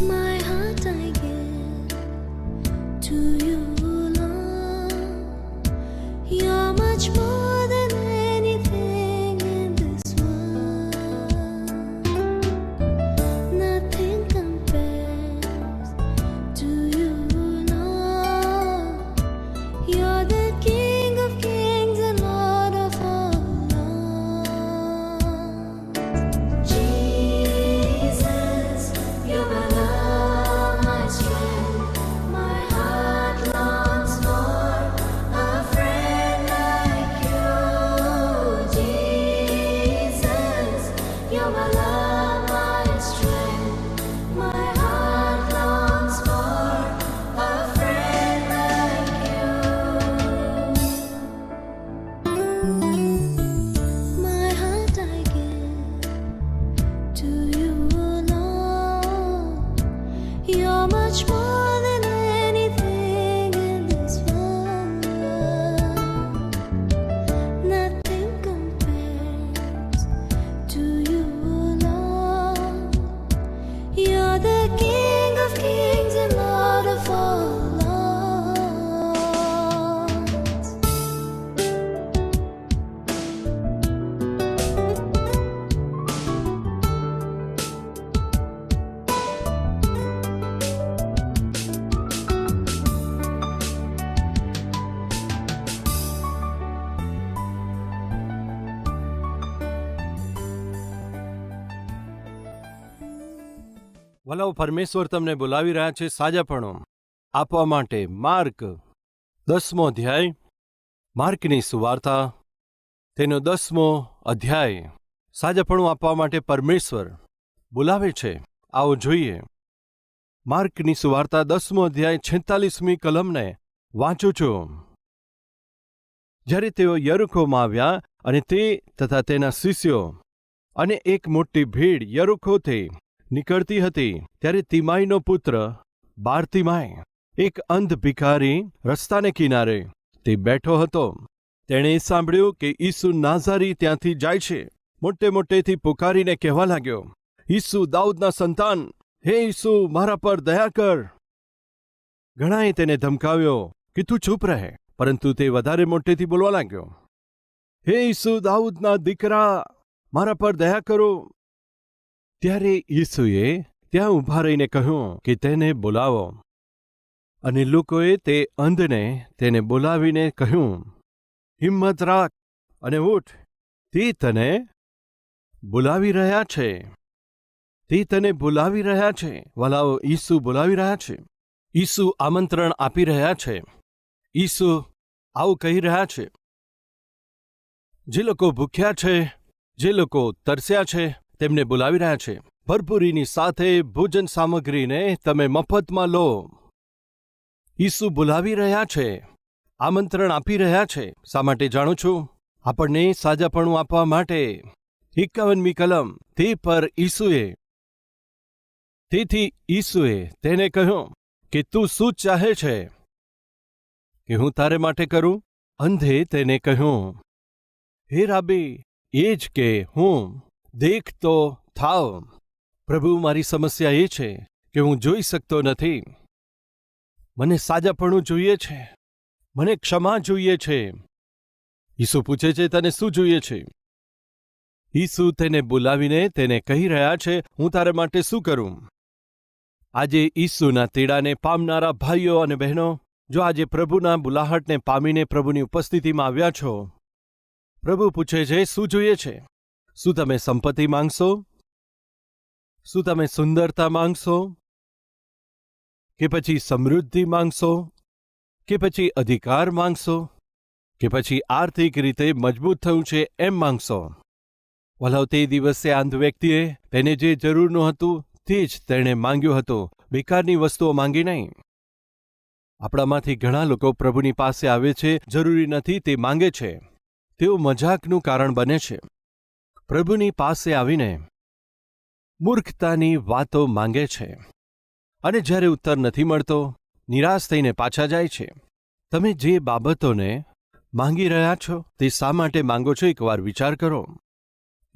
My પરમેશ્વર તમને બોલાવી રહ્યા છે સાજાપણો આપવા માટે માર્ક દસમો અધ્યાય, માર્કની સુવાર્તા. તેનો દસમો અધ્યાય સાજાપણું આપવા માટે પરમેશ્વર બોલાવે છે. આવો જોઈએ. માર્કની સુવાર્તા દસમો અધ્યાય, છેતાલીસમી કલમને વાંચું છું. જ્યારે તેઓ યરુખોમાં આવ્યા અને તે તથા તેના શિષ્યો અને એક મોટી ભીડ યરુખોથી નીકળતી હતી ત્યારે તિમાઈનો પુત્ર બારતિમાય એક અંધ ભિખારી રસ્તાને કિનારે તે બેઠો હતો. તેણે સાંભળ્યું કે ઈસુ નાઝારી ત્યાંથી જાય છે. મોટે મોટેથી પુકારીને કહેવા લાગ્યો, ઈસુ દાઉદના સંતાન, હે ઈસુ, મારા પર દયા કર. ઘણાએ તેને ધમકાવ્યો કે તું ચૂપ રહે. પરંતુ તે વધારે મોટેથી બોલવા લાગ્યો, હે ઈસુ દાઉદના દીકરા, મારા પર દયા કરો. ત્યારે ઈસુએ ત્યાં ઊભા રહીને કહ્યું કે તેને બોલાવો. અને લોકોએ તે અંધને તેને બોલાવીને કહ્યું, હિંમત રાખ અને ઉઠ. તે તને બોલાવી રહ્યા છે. તે તને બોલાવી રહ્યા છે. વલાઓ, ઈસુ બોલાવી રહ્યા છે. ઈસુ આમંત્રણ આપી રહ્યા છે. ઈસુ આવું કહી રહ્યા છે. જે લોકો ભૂખ્યા છે, જે લોકો તરસ્યા છે તેમને બોલાવી રહ્યા છે. ભરપૂરીની સાથે ભોજન સામગ્રીને તમે મફતમાં લો. ઈસુ બોલાવી રહ્યા છે. આમંત્રણ આપી રહ્યા છે. શા માટે જાણું છું? આપણને સાજાપણું આપવા માટે. એકાવનમી કલમ. તે પર ઈસુએ તેથી ઈસુએ તેને કહ્યું કે તું શું ચાહે છે? કે હું તારે માટે કરું? અંધે તેને કહ્યું, હે રાબી, એ જ કે હું. દેખ તો થાવ. પ્રભુ, મારી સમસ્યા એ છે કે હું જોઈ શકતો નથી. મને સાજાપણું જોઈએ છે. મને ક્ષમા જોઈએ છે. ઈસુ પૂછે છે, તને શું જોઈએ છે? ઈસુ તેને બોલાવીને તેને કહી રહ્યા છે, હું તારા માટે શું કરું? આજે ઈસુના તેડાને પામનારા ભાઈઓ અને બહેનો, જો આજે પ્રભુના બુલાહટને પામીને પ્રભુની ઉપસ્થિતિમાં આવ્યા છો, પ્રભુ પૂછે છે, શું જોઈએ છે? શું તમે સંપત્તિ માંગશો? શું તમે સુંદરતા માંગશો? કે પછી સમૃદ્ધિ માંગશો? કે પછી અધિકાર માંગશો? કે પછી આર્થિક રીતે મજબૂત થયું છે એમ માંગશો? વલાવ તે દિવસે આંધ વ્યક્તિએ તેને જે જરૂરનું હતું તે જ તેણે માંગ્યું હતું. બેકારની વસ્તુઓ માંગી નહીં. આપણામાંથી ઘણા લોકો પ્રભુની પાસે આવે છે. જરૂરી નથી તે માંગે છે. તેઓ મજાકનું કારણ બને છે. પ્રભુની પાસે આવીને મૂર્ખતાની વાતો માંગે છે અને જ્યારે ઉત્તર નથી મળતો, નિરાશ થઈને પાછા જાય છે. તમે જે બાબતોને માંગી રહ્યા છો તે શા માટે માંગો છો એકવાર વિચાર કરો.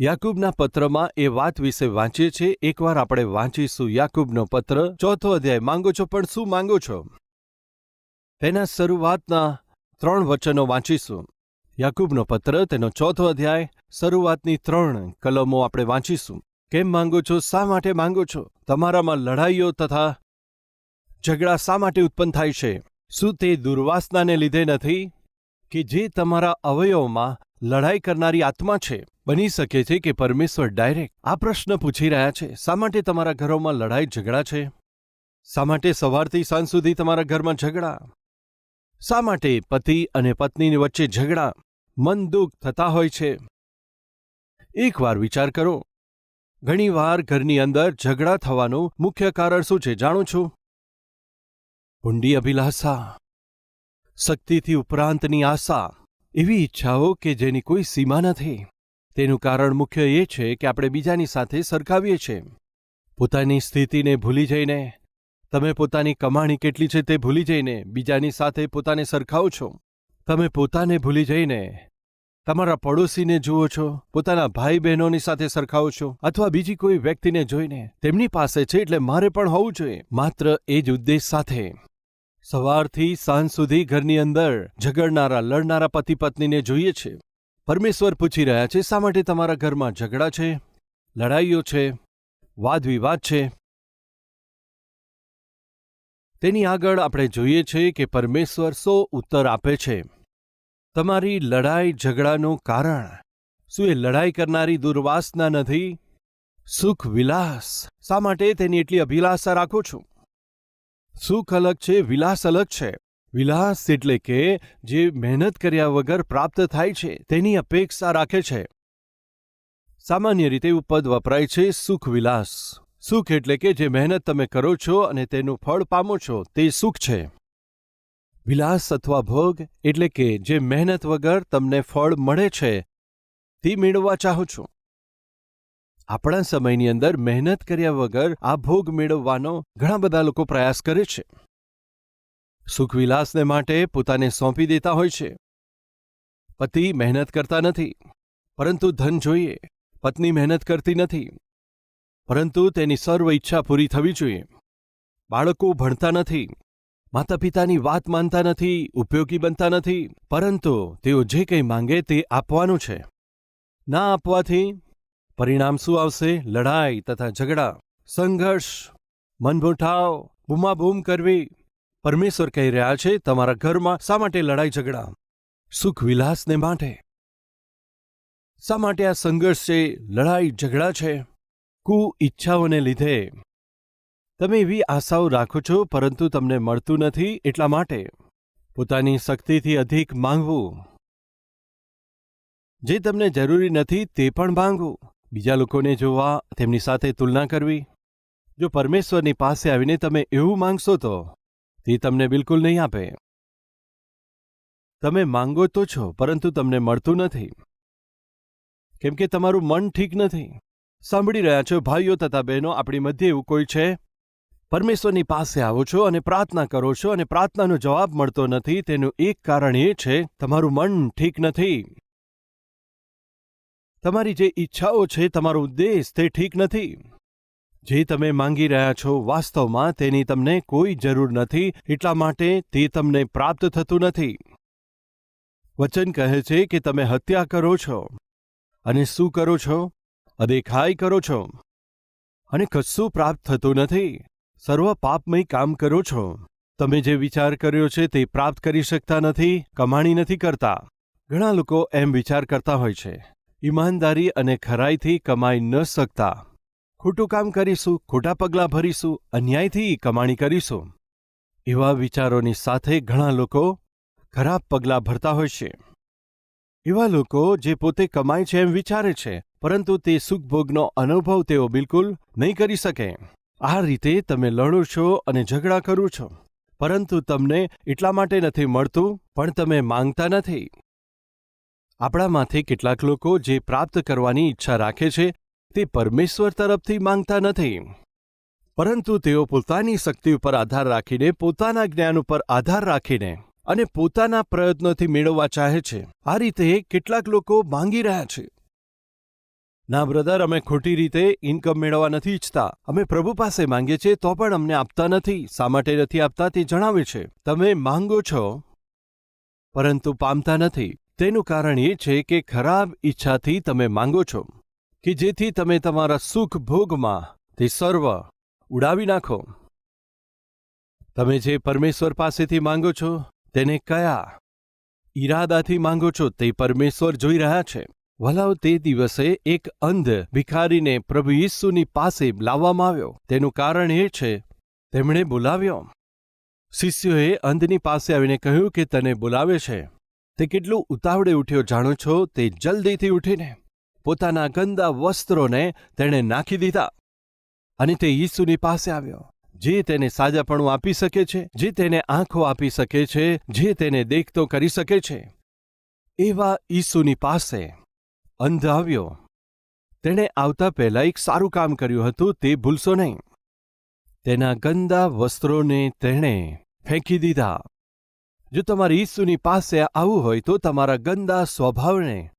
યાકૂબના પત્રમાં એ વાત વિશે વાંચીએ છીએ એકવાર આપણે વાંચીશું યાકૂબનો પત્ર, ચોથો અધ્યાય, માંગો છો પણ શું માંગો છો? તેના શરૂઆતના ત્રણ વચનો વાંચીશું. યાકૂબનો પત્ર, તેનો ચોથો અધ્યાય, શરૂઆતની ત્રણ કલમો આપણે વાંચીશું. કેમ માંગો છો? શા માટે માંગો છો? તમારામાં લડાઈઓ તથા ઝઘડા શા માટે ઉત્પન્ન થાય છે? શું તે દુર્વાસનાને લીધે નથી? કે જે તમારા અવયવમાં લડાઈ કરનારી આત્મા છે? બની શકે છે કે પરમેશ્વર ડાયરેક્ટ આ પ્રશ્ન પૂછી રહ્યા છે. શા માટે તમારા ઘરોમાં લડાઈ ઝઘડા છે? શા માટે સવારથી સાંજ સુધી તમારા ઘરમાં ઝઘડા? શા માટે પતિ અને પત્નીની વચ્ચે ઝઘડા, મન દુઃખ થતા હોય છે? એકવાર વિચાર કરો. ઘણીવાર ઘરની અંદર ઝઘડા થવાનું મુખ્ય કારણ શું છે જાણો છો? ઊંડી અભિલાષા, શક્તિથી ઉપરાંતની આશા, એવી ઈચ્છાઓ કે જેની કોઈ સીમા નથી તેનું કારણ મુખ્ય એ છે કે આપણે બીજાની સાથે સરખાવીએ છીએ. પોતાની સ્થિતિને ભૂલી જઈને તમે પોતાની કમાણી કેટલી છે તે ભૂલી જઈને બીજાની સાથે પોતાને સરખાવો છો. તમે પોતાને ભૂલી જઈને તમારા પડોશીને જુઓ છો, પોતાના ભાઈ બહેનોની સાથે સરખાવો છો, અથવા બીજી કોઈ વ્યક્તિને જોઈને તેમની પાસે છે એટલે મારે પણ હોવું જોઈએ. માત્ર એ જ ઉદ્દેશ સાથે સવારથી સાંજ સુધી ઘરની અંદર ઝઘડનારા, લડનારા પતિ પત્નીને જોઈએ છે. પરમેશ્વર પૂછી રહ્યા છે, શા માટે તમારા ઘરમાં ઝઘડા છે? લડાઈઓ છે? વાદ વિવાદ છે? તેની આગળ આપણે જોઈએ છીએ કે પરમેશ્વર સો ઉત્તર આપે છે. તમારી લડાઈ ઝઘડાનું કારણ શું એ લડાઈ કરનારી દુર્વાસના નથી? સુખ વિલાસ, શા માટે તેની એટલી અભિલાષા રાખો છું? સુખ અલગ છે, વિલાસ અલગ છે. વિલાસ એટલે કે જે મહેનત કર્યા વગર પ્રાપ્ત થાય છે, તેની અપેક્ષા રાખે છે. સામાન્ય રીતે એવું પદ વપરાય છે સુખ વિલાસ. સુખ એટલે કે જે મહેનત તમે કરો છો અને તેનું ફળ પામો છો, તે સુખ છે. વિલાસ અથવા ભોગ એટલે કે જે મહેનત વગર તમને ફળ મળે છે, તે મેળવવા ચાહો છો. આપણા સમયની અંદર મહેનત કર્યા વગર આ ભોગ મેળવવાનો ઘણા બધા લોકો પ્રયાસ કરે છે. સુખવિલાસને માટે પોતાને સોંપી દેતા હોય છે. પતિ મહેનત કરતા નથી, પરંતુ ધન જોઈએ, પત્ની મહેનત કરતી નથી. પરંતુ તેની સર્વ ઈચ્છા પૂરી થવી જોઈએ. બાળકો ભણતા નથી માતા પિતાની વાત માનતા નથી, ઉપયોગી બનતા નથી, પરંતુ તેઓ જે કંઈ માંગે તે આપવાનું છે. ના આપવાથી પરિણામ શું આવશે? લડાઈ તથા ઝઘડા, સંઘર્ષ મનભૂઠાવ બૂમાબૂમ કરવી. પરમેશ્વર કહી રહ્યા છે, તમારા ઘરમાં શા માટે લડાઈ ઝઘડા? સુખ વિલાસને માટે. શા માટે આ સંઘર્ષ છે? લડાઈ ઝઘડા છે? કુ ઈચ્છાઓને લીધે. તમે એવી આશાઓ રાખો છો, પરંતુ તમને મળતું નથી એટલા માટે. પોતાની શક્તિથી અધિક માંગવું. જે તમને જરૂરી નથી તે પણ માંગવું. બીજા લોકોને જોવા, તેમની સાથે તુલના કરવી. જો પરમેશ્વરની પાસે આવીને તમે એવું માંગશો તો, તે તમને બિલકુલ નહીં આપે. તમે માંગો તો છો, પરંતુ તમને મળતું નથી. કેમ કે તમારું મન ઠીક નથી. સાંભળી રહ્યા છો, ભાઈઓ તથા બહેનો, આપણી મધ્ય એવું કોઈ છે? પરમેશ્વરની પાસે આવો છો અને પ્રાર્થના કરો છો અને પ્રાર્થનાનો જવાબ મળતો નથી, તેનું એક કારણ એ છે, તમારું મન ઠીક નથી. તમારી જે ઈચ્છાઓ છે, તમારો ઉદ્દેશ તે ઠીક નથી. જે તમે માંગી રહ્યા છો, વાસ્તવમાં તેની તમને કોઈ જરૂર નથી, એટલા માટે તે તમને પ્રાપ્ત થતું નથી. વચન કહે છે કે તમે હત્યા કરો છો. અને શું કરો છો? અદેખાઈ કરો છો. અને કશું પ્રાપ્ત થતું નથી. સર્વ પાપમય કામ કરો છો. તમે જે વિચાર કર્યો છે તે પ્રાપ્ત કરી શકતા નથી, કમાણી નથી કરતા. ઘણા લોકો એમ વિચાર કરતા હોય છે. ઈમાનદારી અને ખરાઈથી કમાઈ ન શકતા. ખોટું કામ કરીશું, ખોટા પગલાં ભરીશું, અન્યાયથી કમાણી કરીશું. એવા વિચારોની સાથે ઘણા લોકો ખરાબ પગલાં ભરતા હોય છે. એવા લોકો જે પોતે કમાય છે એમ વિચારે છે. પરંતુ તે સુખભોગનો અનુભવ તેઓ બિલકુલ નહીં કરી શકે. આ રીતે તમે લડો છો અને ઝઘડા કરો છો. પરંતુ તમને એટલા માટે નથી મળતું, પણ તમે માંગતા નથી. આપણામાંથી કેટલાક લોકો જે પ્રાપ્ત કરવાની ઈચ્છા રાખે છે, તે પરમેશ્વર તરફથી માંગતા નથી. પરંતુ તેઓ પોતાની શક્તિ ઉપર આધાર રાખીને પોતાના જ્ઞાન ઉપર આધાર રાખીને અને પોતાના પ્રયત્નોથી મેળવવા ચાહે છે. આ રીતે કેટલાક લોકો માંગી રહ્યા છે. ના બ્રધર અમે ખોટી રીતે ઇન્કમ મેળવવા નથી ઈચ્છતા. અમે પ્રભુ પાસે માંગીએ છીએ, તો પણ અમને આપતા નથી. શા માટે નથી આપતા તે જણાવે છે. તમે માંગો છો, પરંતુ પામતા નથી. તેનું કારણ એ છે કે ખરાબ ઈચ્છાથી તમે માંગો છો, કે જેથી તમે તમારા સુખ ભોગમાં તે સર્વ ઉડાવી નાખો. તમે જે પરમેશ્વર પાસેથી માંગો છો, તેને કયા ઈરાદાથી માંગો છો તે પરમેશ્વર જોઈ રહ્યા છે. વલાવ તે દિવસે એક અંધ ભિખારીને પ્રભુ ઈસુની પાસે લાવવામાં આવ્યો. તેનું કારણ એ છે, તેમણે બોલાવ્યો. શિષ્યોએ અંધની પાસે આવીને કહ્યું કે, તને બોલાવે છે. તે કેટલું ઉતાવળે ઉઠ્યો જાણો છો? તે જલ્દીથી ઉઠીને પોતાના ગંદા વસ્ત્રોને તેણે નાખી દીધા અને તે ઈસુની પાસે આવ્યો. જે તેને સાજાપણું આપી શકે છે, જે તેને આંખો આપી શકે છે, જે તેને દેખતો કરી શકે છે. એવા ઈસુની પાસે અંધ આવ્યો. તેણે આવતા પહેલાં એક સારું કામ કર્યું હતું, તે ભૂલશો નહીં. તેના ગંદા વસ્ત્રોને તેણે ફેંકી દીધા. જો તમારી ઈસુની પાસે આવવું હોય તો તમારા ગંદા સ્વભાવને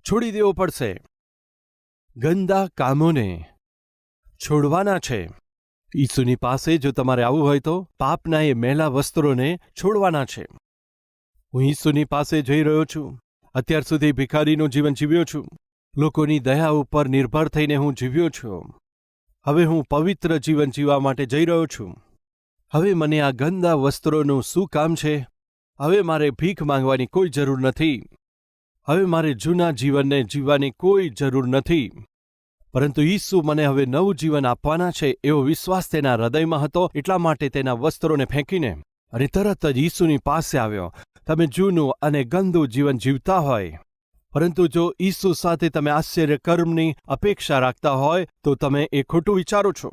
છોડી દેવો પડશે. ગંદા કામોને છોડવાના છે. ઈસુની પાસે જો તમારે આવવું હોય તો પાપના એ મેલા વસ્ત્રોને છોડવાના છે. હું ઈસુની પાસે જઈ રહ્યો છું. અત્યાર સુધી ભિખારીનું જીવન જીવ્યો છું. લોકોની દયા ઉપર નિર્ભર થઈને હું જીવ્યો છું. હવે હું પવિત્ર જીવન જીવવા માટે જઈ રહ્યો છું. હવે મને આ ગંદા વસ્ત્રોનું શું કામ છે? હવે મારે ભીખ માંગવાની કોઈ જરૂર નથી. હવે મારે જૂના જીવનને જીવવાની કોઈ જરૂર નથી. પરંતુ ઈસુ મને હવે નવું જીવન આપવાના છે એવો વિશ્વાસ તેના હૃદયમાં હતો એટલા માટે તેના વસ્ત્રોને ફેંકીને. અને તરત જ ઈસુની પાસે આવ્યો. તમે જૂનું અને ગંદુ જીવન જીવતા હોય. પરંતુ જો ઈસુ સાથે તમે આશ્ચર્ય કર્મની અપેક્ષા રાખતા હોય, તો તમે એ ખોટું વિચારો છો.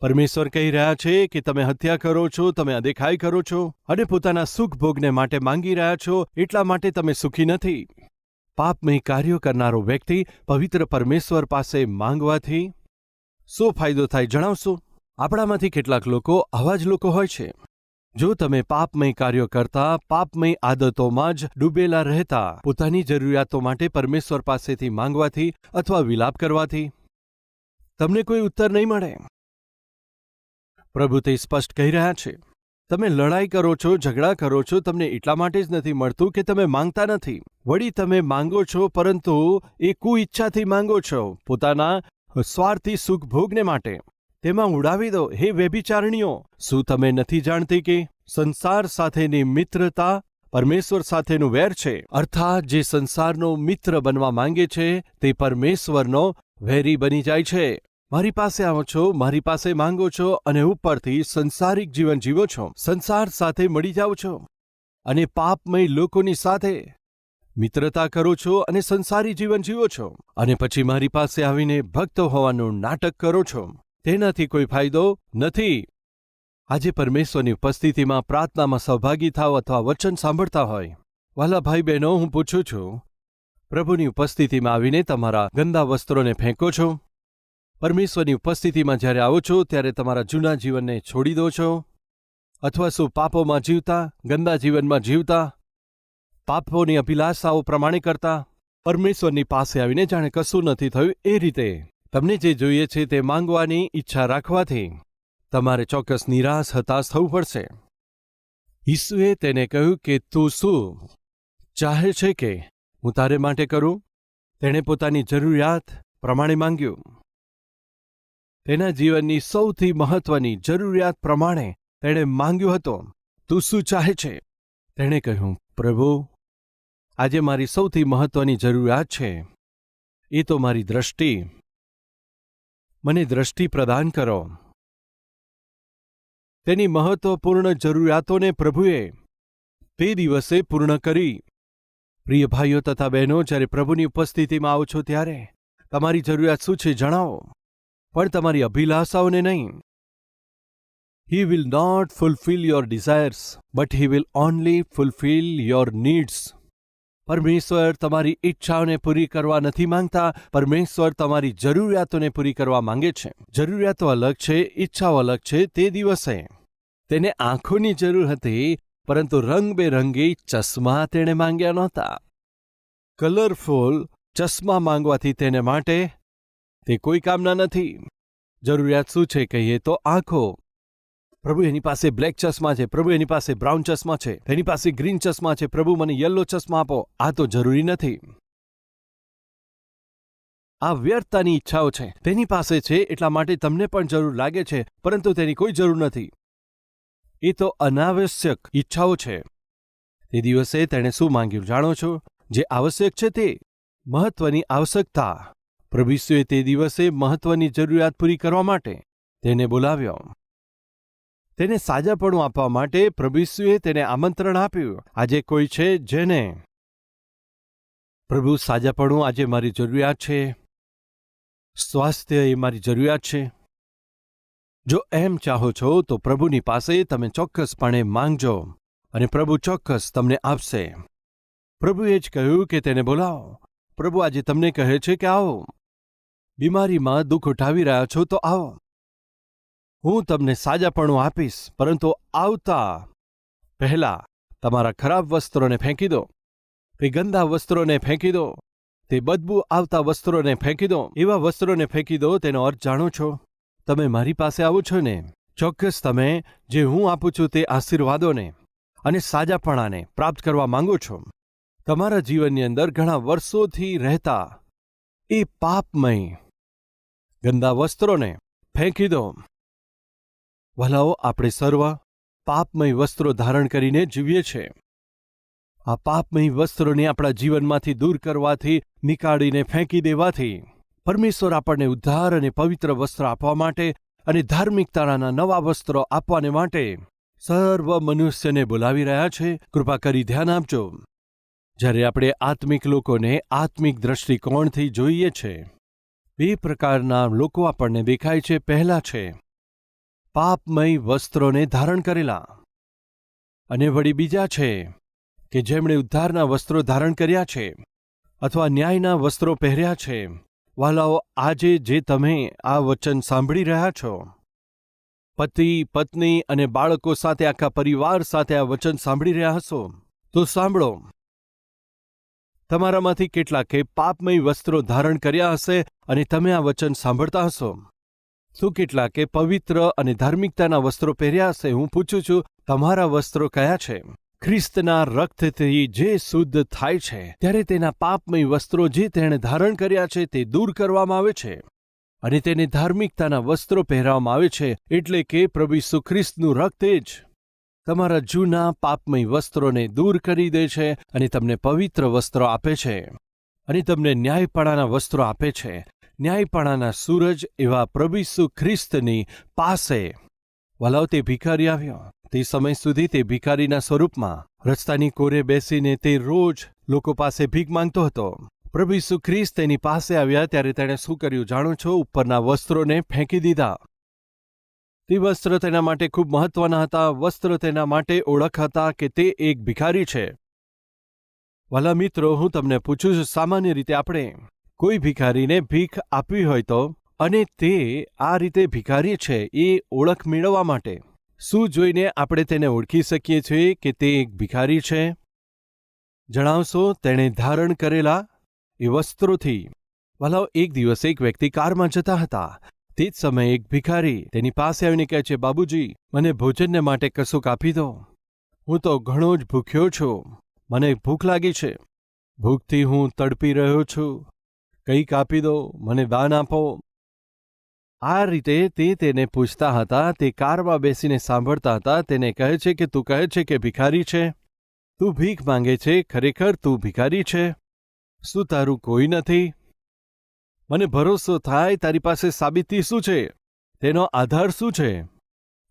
પરમેશ્વર કહી રહ્યા છે કે તમે હત્યા કરો છો, તમે અદેખાઈ કરો છો, અને પોતાના સુખ ભોગને માટે માંગી રહ્યા છો, એટલા માટે તમે સુખી નથી. પાપમય કાર્યો કરનારો વ્યક્તિ પવિત્ર પરમેશ્વર પાસે માંગવાથી શું ફાયદો થાય જણાવશો? આપણામાંથી કેટલાક લોકો આવા જ લોકો હોય છે. જો તમે પાપમય કાર્યો કરતા, પાપમય આદતોમાં જ ડૂબેલા રહેતા, પોતાની જરૂરિયાતો માટે પરમેશ્વર પાસેથી માંગવાથી અથવા વિલાપ કરવાથી? તમને કોઈ ઉત્તર નહીં મળે? પ્રભુ તે સ્પષ્ટ કહી રહ્યા છે, તમે લડાઈ કરો છો, ઝઘડા કરો છો, તમને એટલા માટે જ નથી મળતું કે તમે માંગતા નથી. વળી તમે માંગો છો, પરંતુ એ કુઈચ્છાથી માંગો છો પોતાના સ્વાર્થી સુખભોગને માટે. તેમાં ઉડાવી દો, હે વેભિચારણીઓ શું તમે નથી જાણતી કે સંસાર સાથેની મિત્રતા પરમેશ્વર સાથેનું વેર છે? અર્થાત, જે સંસારનો મિત્ર બનવા માંગે છે, તે પરમેશ્વરનો વેરી બની જાય છે. મારી પાસે આવો છો, મારી પાસે માંગો છો અને ઉપરથી સંસારિક જીવન જીવો છો. સંસાર સાથે મળી જાઓ છો અને પાપમય લોકોની સાથે મિત્રતા કરો છો અને સંસારી જીવન જીવો છો. અને પછી મારી પાસે આવીને ભક્ત હોવાનું નાટક કરો છો. તેનાથી કોઈ ફાયદો નથી. આજે પરમેશ્વરની ઉપસ્થિતિમાં પ્રાર્થનામાં સહભાગી થાવ અથવા વચન સાંભળતા હોય. વાલા ભાઈ બહેનો હું પૂછું છું, પ્રભુની ઉપસ્થિતિમાં આવીને તમારા ગંદા વસ્ત્રોને ફેંકો છો? પરમેશ્વરની ઉપસ્થિતિમાં જ્યારે આવો છો, ત્યારે તમારા જૂના જીવનને છોડી દો છો? અથવા શું પાપોમાં જીવતા, ગંદા જીવનમાં જીવતા? પાપોની અભિલાષાઓ પ્રમાણે કરતા? પરમેશ્વરની પાસે આવીને જાણે કશું નથી થયું એ રીતે. તમને જે જોઈએ છે તે માંગવાની ઈચ્છા રાખવાથી તમારે ચોક્કસ નિરાશ હતાશ થવું પડશે. ઈસુએ તેને કહ્યું કે, તું શું ચાહે છે કે હું તારે માટે કરું? તેણે પોતાની જરૂરિયાત પ્રમાણે માંગ્યું. તેના જીવનની સૌથી મહત્વની જરૂરિયાત પ્રમાણે તેણે માંગ્યું હતો, તું શું ચાહે છે? તેણે કહ્યું, પ્રભુ, આજે મારી સૌથી મહત્વની જરૂરિયાત છે. એ તો મારી દ્રષ્ટિ મને દ્રષ્ટિ પ્રદાન કરો. તેની મહત્વપૂર્ણ જરૂરિયાતોને પ્રભુએ તે દિવસે પૂર્ણ કરી. પ્રિય ભાઈઓ તથા બહેનો, જ્યારે પ્રભુની ઉપસ્થિતિમાં આવો છો ત્યારે તમારી જરૂરિયાત શું છે જણાવો. પણ તમારી અભિલાષાઓને નહીં. He will not fulfil your desires but he will only fulfil your needs પરમેશ્વર તમારી ઈચ્છાઓને પૂરી કરવા નથી માંગતા, પરમેશ્વર તમારી જરૂરિયાતોને પૂરી કરવા માંગે છે. જરૂરિયાતો અલગ છે, ઈચ્છાઓ અલગ છે, તે દિવસે તેને આંખોની જરૂર હતી, પરંતુ રંગબેરંગી ચશ્મા તેણે માંગ્યા નહોતા. કલરફુલ ચશ્મા માંગવાથી તેને માટે તે કોઈ કામના નથી. જરૂરિયાત શું છે કહીએ તો આંખો પ્રભુ એની પાસે બ્લેક ચશ્મા છે, પ્રભુ એની પાસે બ્રાઉન ચશ્મા છે, એની પાસે ગ્રીન ચશ્મા છે, પ્રભુ મને યલો ચશ્મા આપો. આ તો જરૂરી નથી. આ વ્યર્થતાની ઈચ્છાઓ છે. તેની પાસે છે એટલા માટે તમને પણ જરૂર લાગે છે, પરંતુ તેની કોઈ જરૂર નથી. એ તો અનાવશ્યક ઈચ્છાઓ છે. તે દિવસે તેણે શું માંગ્યું જાણો છો? જે આવશ્યક છે તે. મહત્વની આવશ્યકતા. પ્રભુ ઈસુએ તે દિવસે મહત્વની જરૂરિયાત પૂરી કરવા માટે તેને બોલાવ્યો. તેને સાજાપણું આપવા માટે પ્રભુસુએ તેને આમંત્રણ આપ્યું. આજે કોઈ છે જેને? પ્રભુ, સાજાપણું આજે મારી જરૂરિયાત છે. સ્વાસ્થ્ય એ મારી જરૂરિયાત છે. જો એમ ચાહો છો, તો પ્રભુની પાસે તમે ચોક્કસપણે માંગજો અને પ્રભુ ચોક્કસ તમને આપશે. પ્રભુએ જ કહ્યું કે તેને બોલાવો. પ્રભુ આજે તમને કહે છે કે આવો. બીમારીમાં દુઃખ ઉઠાવી રહ્યા છો તો આવો. હું તમને સાજાપણું આપીશ, પરંતુ આવતા પહેલા તમારા ખરાબ વસ્ત્રોને ફેંકી દો, તે ગંદા વસ્ત્રોને ફેંકી દો, તે બદબુ આવતા વસ્ત્રોને ફેંકી દો, એવા વસ્ત્રોને ફેંકી દો તેનો અર્થ જાણો છો. તમે મારી પાસે આવો છો ને, ચોક્કસ તમે જે હું આપું છું તે આશીર્વાદોને અને સાજાપણાને પ્રાપ્ત કરવા માંગો છો. તમારા જીવનની અંદર ઘણા વર્ષોથી રહેતા એ પાપમય ગંદા વસ્ત્રોને ફેંકી દો. ભલાઓ આપણે સર્વ પાપમય વસ્ત્રો ધારણ કરીને જીવીએ છીએ. આ પાપમય વસ્ત્રોને આપણા જીવનમાંથી દૂર કરવાથી, નીકાળીને ફેંકી દેવાથી, પરમેશ્વર આપણને ઉદ્ધાર અને પવિત્ર વસ્ત્ર આપવા માટે અને ધાર્મિકતાના નવા વસ્ત્રો આપવાને માટે સર્વ મનુષ્યને બોલાવી રહ્યા છે. કૃપા કરી ધ્યાન આપજો. જ્યારે આપણે આત્મિક લોકોને આત્મિક દ્રષ્ટિકોણથી જોઈએ છે બે પ્રકારના લોકો આપણને દેખાય છે પહેલા છે. પાપમય વસ્ત્રોને ધારણ કરેલા. અને વળી બીજા છે, કે જેમણે ઉદ્ધારના વસ્ત્રો ધારણ કર્યા છે, અથવા ન્યાયના વસ્ત્રો પહેર્યા છે, વાલાઓ આજે જે તમે આ વચન સાંભળી રહ્યા છો. પતિ, પત્ની અને બાળકો સાથે આખા પરિવાર સાથે આ વચન સાંભળી રહ્યા હશો, તો સાંભળો. તમારામાંથી કેટલાકે પાપમય વસ્ત્રો ધારણ કર્યા હશે અને તમે આ વચન સાંભળતા હશો. શું કેટલાકે પવિત્ર અને ધાર્મિકતાના વસ્ત્રો પહેર્યા છે હું પૂછું છું, તમારા વસ્ત્રો કયા છે? ખ્રિસ્તના રક્તથી જે શુદ્ધ થાય છે, ત્યારે તેના પાપમય વસ્ત્રો જે તેણે ધારણ કર્યા છે, તે દૂર કરવામાં આવે છે. અને તેને ધાર્મિકતાના વસ્ત્રો પહેરાવવામાં આવે છે, એટલે કે પ્રભુ સુખ્રિસ્તનું રક્ત જ. તમારા જૂના પાપમય વસ્ત્રોને દૂર કરી દે છે અને તમને પવિત્ર વસ્ત્રો આપે છે. અને તમને ન્યાયપણાના વસ્ત્રો આપે છે. ન્યાયપણાના સૂરજ એવા પ્રભુ ખ્રિસ્તની પાસે. વલાવ તે ભિખારી આવ્યો. તે સમય સુધી તે ભિખારીના સ્વરૂપમાં રસ્તાની કોરે બેસીને તે રોજ લોકો પાસે ભીખ માંગતો હતો. પ્રભુ ઈસુ ખ્રિસ્ત તેની પાસે આવ્યા ત્યારે તેણે શું કર્યું જાણો છો? ઉપરના વસ્ત્રોને ફેંકી દીધા. તે વસ્ત્ર તેના માટે ખૂબ મહત્વના હતા. વસ્ત્ર તેના માટે ઓળખ હતા કે તે એક ભિખારી છે. વાલા મિત્રો, હું તમને પૂછું છું, સામાન્ય રીતે આપણે કોઈ ભિખારીને ભીખ આપવી હોય તો અને તે આ રીતે ભિખારી છે એ ઓળખ મેળવવા માટે. શું જોઈને આપણે તેને ઓળખી શકીએ છીએ કે તે એક ભિખારી છે? જણાવશો, તેણે ધારણ કરેલા એ વસ્ત્રોથી. વાલાઓ એક દિવસ એક વ્યક્તિ કારમાં જતા હતા. તે જ સમયે એક ભિખારી તેની પાસે આવીને કહે છે, બાબુજી, મને ભોજનને માટે કશુંક આપી દો. હું તો ઘણો જ ભૂખ્યો છું. મને ભૂખ લાગી છે. ભૂખથી હું તડપી રહ્યો છું. કંઈક આપી દો, મને દાન આપો. આ રીતે તે તેને પૂછતા હતા, તે કારમાં બેસીને સાંભળતા હતા, તેને કહે છે કે, તું કહે છે કે ભિખારી છે? તું ભીખ માંગે છે? ખરેખર તું ભિખારી છે? શું તારું કોઈ નથી? મને ભરોસો થાય, તારી પાસે સાબિતી શું છે? તેનો આધાર શું છે?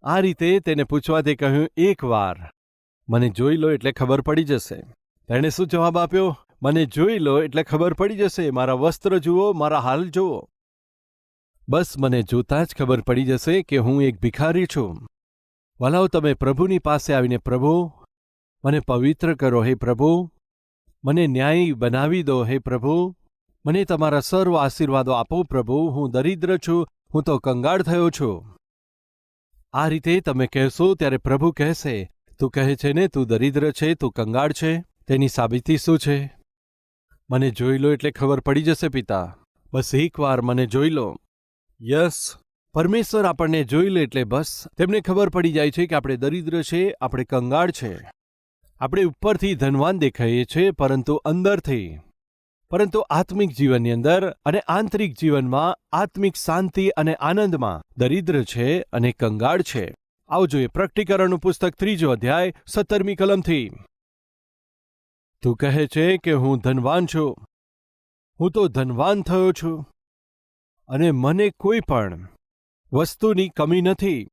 આ રીતે તેને પૂછવા તે કહ્યું, એક વાર. મને જોઈ લો એટલે ખબર પડી જશે. તેણે શું જવાબ આપ્યો? મને જોઈ લો એટલે ખબર પડી જશે. મારા વસ્ત્ર જુઓ, મારા હાલ જુઓ. બસ, મને જોતાં જ ખબર પડી જશે કે હું એક ભિખારી છું. વલાઓ, તમે પ્રભુની પાસે આવીને, પ્રભુ, મને પવિત્ર કરો, હે પ્રભુ. મને ન્યાયી બનાવી દો, હે પ્રભુ. મને તમારા સર્વ આશીર્વાદો આપો, પ્રભુ. હું દરિદ્ર છું, હું તો કંગાળ થયો છું. આ રીતે તમે કહેશો ત્યારે પ્રભુ કહેશે, તું કહે છે ને, તું દરિદ્ર છે, તું કંગાળ છે. તેની સાબિતી શું છે? મને જોઈ લો એટલે ખબર પડી જશે, પિતા. બસ એકવાર મને જોઈ લો. યસ, પરમેશ્વર આપણને જોઈ લે એટલે બસ. તેમને ખબર પડી જાય છે કે આપણે દરિદ્ર છે, આપણે કંગાળ છે. આપણે ઉપરથી ધનવાન દેખાઈએ છીએ પરંતુ અંદરથી. પરંતુ આત્મિક જીવનની અંદર અને આંતરિક જીવનમાં આત્મિક શાંતિ અને આનંદમાં દરિદ્ર છે અને કંગાળ છે. આવજો એ પ્રકટીકરણનું પુસ્તક ત્રીજો અધ્યાય, સત્તરમી કલમથી. તું કહે છે કે હું ધનવાન છું. હું તો ધનવાન થયો છું. અને મને કોઈ પણ વસ્તુની કમી નથી.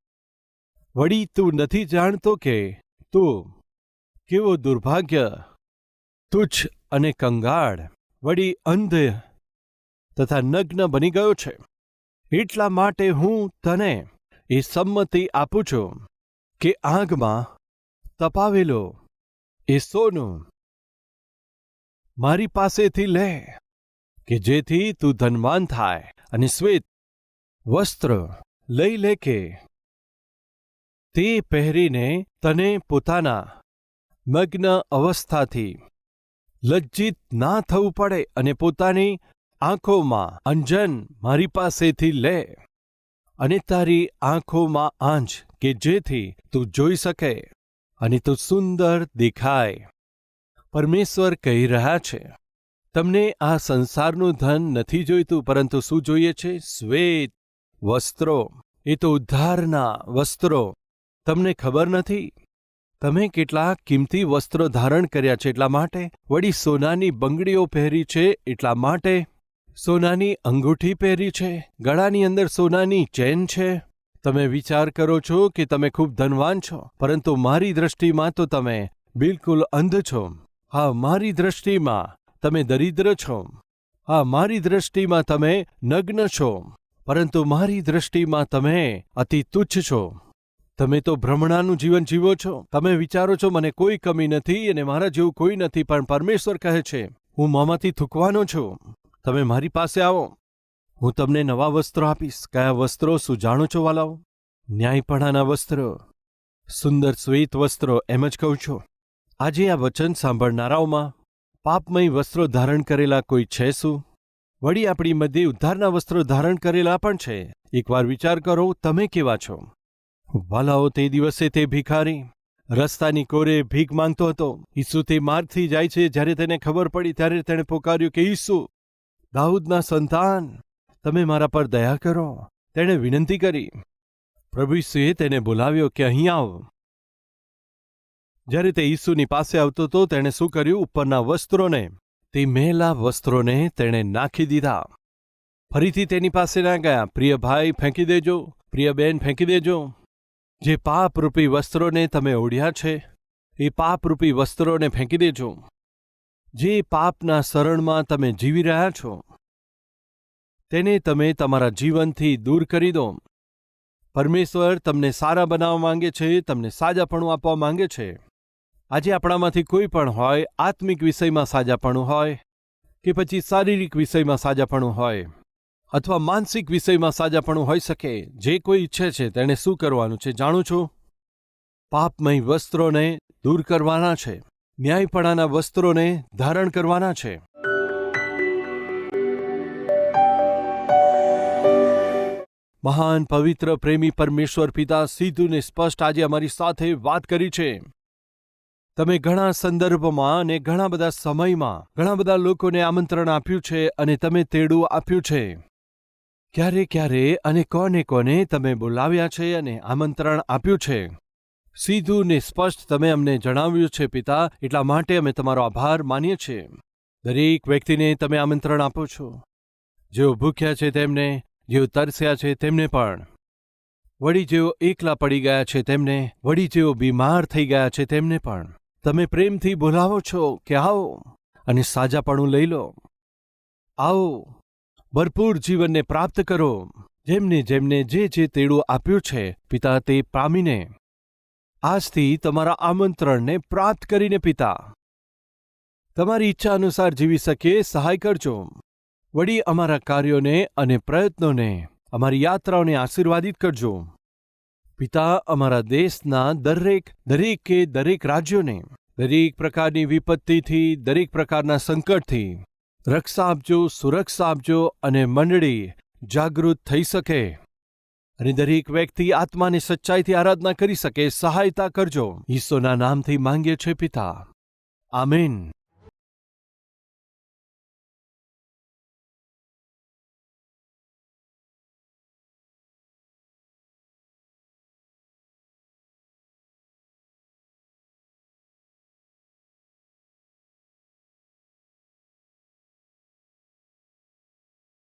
વળી તું નથી જાણતો કે તું કેવો દુર્ભાગ્ય, તુચ્છ અને કંગાળ, વળી અંધ તથા નગ્ન બની ગયો છે. એટલા માટે હું તને એ સંમતિ આપું છું કે આગમાં તપાવેલો એ સોનું મારી પાસેથી લે, કે જેથી તું ધનવાન થાય અને શ્વેત વસ્ત્ર લઈ લે કે તે પહેરીને તને પોતાના મગ્ન અવસ્થાથી લજ્જિત ના થવું પડે અને પોતાની આંખોમાં અંજન મારી પાસેથી લે અને તારી આંખોમાં આંચ કે જેથી તું જોઈ શકે અને તું સુંદર દેખાય. પરમેશ્વર કહી રહ્યા છે, તમને આ સંસારનું ધન નથી જોઈતું, પરંતુ શું જોઈએ છે? શ્વેત વસ્ત્રો. એ તો ઉદ્ધારના વસ્ત્રો. તમને ખબર નથી? તમે કેટલા કિંમતી વસ્ત્રો ધારણ કર્યા છે એટલા માટે? વળી સોનાની બંગડીઓ પહેરી છે એટલા માટે? સોનાની અંગૂઠી પહેરી છે? ગળાની અંદર સોનાની ચેન છે? તમે વિચાર કરો છો કે તમે ખૂબ ધનવાન છો, પરંતુ મારી દ્રષ્ટિમાં તો તમે બિલકુલ અંધ છો. હા, મારી દ્રષ્ટિમાં તમે દરિદ્ર છો. હા, મારી દ્રષ્ટિમાં તમે નગ્ન છો. પરંતુ મારી દ્રષ્ટિમાં તમે અતિ તુચ્છ છો. તમે તો ભ્રમણાનું જીવન જીવો છો. તમે વિચારો છો, મને કોઈ કમી નથી અને મારા જેવું કોઈ નથી, પણ પરમેશ્વર કહે છે, હું મોંમાંથી થૂકવાનો છું. તમે મારી પાસે આવો. હું તમને નવા વસ્ત્રો આપીશ. કયા વસ્ત્રો શું જાણો છો, વાલાઓ? ન્યાયપણાના વસ્ત્રો. સુંદર શ્વેત વસ્ત્રો, એમ જ કહું છું. આજે આ વચન સાંભળનારાઓમાં પાપમય વસ્ત્રો ધારણ કરેલા કોઈ છે શું? વળી આપણી મધ્યે ઉદ્ધારના વસ્ત્રો ધારણ કરેલા પણ છે. એકવાર વિચાર કરો, તમે કેવા છો? વાલાઓ તે દિવસે તે ભિખારી, રસ્તાની કોરે ભીખ માંગતો હતો. ઈસુ તે માર્ગથી જાય છે, જ્યારે તેને ખબર પડી, ત્યારે તેણે પોકાર્યું કે, ઈસુ, દાઉદના સંતાન, તમે મારા પર દયા કરો. તેણે વિનંતી કરી. પ્રભુ ઈસુએ તેને બોલાવ્યો કે, અહીં આવ. જ્યારે તે ઈસુની પાસે આવતો હતો, તેણે શું કર્યું? ઉપરના વસ્ત્રોને, તે મેલા વસ્ત્રોને તેણે નાખી દીધા. ફરીથી તેની પાસે ના ગયા. પ્રિય ભાઈ, ફેંકી દેજો. પ્રિય બેન, ફેંકી દેજો. જે પાપરૂપી વસ્ત્રોને તમે ઓઢ્યા છે, એ પાપરૂપી વસ્ત્રોને ફેંકી દેજો. જે પાપના શરણમાં તમે જીવી રહ્યા છો, તેને તમે તમારા જીવનથી દૂર કરી દો. પરમેશ્વર તમને સારા બનાવવા માંગે છે, તમને સાજાપણું આપવા માંગે છે. આજે આપણામાંથી કોઈ પણ હોય, આત્મિક વિષયમાં સાજાપણું હોય કે પછી શારીરિક વિષયમાં સાજાપણું હોય અથવા માનસિક વિષયમાં સાજાપણું હોઈ શકે, જે કોઈ ઈચ્છે છે તેણે શું કરવાનું છે જાણું છું? પાપમય વસ્ત્રોને દૂર કરવાના છે, ન્યાયપણાના વસ્ત્રોને ધારણ કરવાના છે. મહાન પવિત્ર પ્રેમી પરમેશ્વર પિતા સીધુને સ્પષ્ટ આજે અમારી સાથે વાત કરી છે. તમે ઘણા સંદર્ભમાં અને ઘણા બધા સમયમાં ઘણા બધા લોકોને આમંત્રણ આપ્યું છે અને તમે તેડું આપ્યું છે. ક્યારે ક્યારે અને કોને કોને તમે બોલાવ્યા છે અને આમંત્રણ આપ્યું છે. સીધું ને સ્પષ્ટ તમે અમને જણાવ્યું છે, પિતા, એટલા માટે અમે તમારો આભાર માનીએ છીએ દરેક વ્યક્તિને તમે આમંત્રણ આપો છો. જેઓ ભૂખ્યા છે તેમને, જેઓ તરસ્યા છે તેમને પણ. વળી જેઓ એકલા પડી ગયા છે તેમને, વળી જેઓ બીમાર થઈ ગયા છે તેમને પણ. તમે પ્રેમથી બોલાવો છો કે આવો અને સાજાપણું લઈ લો. આવો, ભરપૂર જીવનને પ્રાપ્ત કરો, જેમને જેમને જે જે તેડું આપ્યું છે, પિતા તે પામીને. આજથી તમારા આમંત્રણને પ્રાપ્ત કરીને પિતા. તમારી ઈચ્છા અનુસાર જીવી શકીએ સહાય કરજો. વળી અમારા કાર્યોને અને પ્રયત્નોને, અમારી યાત્રાઓને આશીર્વાદિત કરજો. પિતા અમારા દેશના દરેક, દરેકે દરેક રાજ્યોને, દરેક પ્રકારની વિપત્તિથી, દરેક પ્રકારના સંકટથી રક્ષા આપજો, સુરક્ષા આપજો અને મંડળી જાગૃત થઈ શકે. અને દરેક વ્યક્તિ આત્માની સચ્ચાઈથી આરાધના કરી શકે, સહાયતા કરજો. ઈસોના નામથી માંગીએ છે પિતા. આમીન.